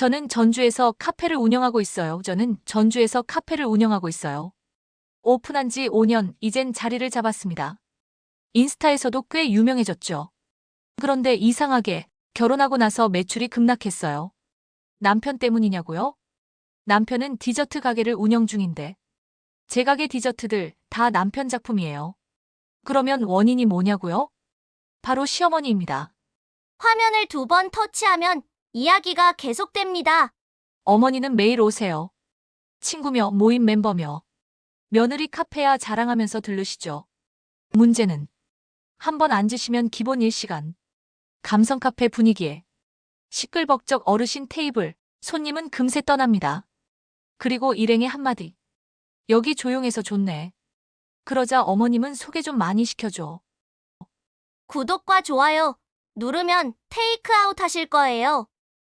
저는 전주에서 카페를 운영하고 있어요. 저는 전주에서 카페를 운영하고 있어요. 오픈한 지 5년, 이젠 자리를 잡았습니다. 인스타에서도 꽤 유명해졌죠. 그런데 이상하게 결혼하고 나서 매출이 급락했어요. 남편 때문이냐고요? 남편은 디저트 가게를 운영 중인데 제 가게 디저트들 다 남편 작품이에요. 그러면 원인이 뭐냐고요? 바로 시어머니입니다. 화면을 두 번 터치하면 이야기가 계속됩니다. 어머니는 매일 오세요. 친구며 모임 멤버며 며느리 카페야 자랑하면서 들르시죠. 문제는 한번 앉으시면 기본 1시간. 감성 카페 분위기에 시끌벅적 어르신 테이블, 손님은 금세 떠납니다. 그리고 일행의 한마디. 여기 조용해서 좋네. 그러자 어머님은 소개 좀 많이 시켜줘. 구독과 좋아요 누르면 테이크아웃 하실 거예요.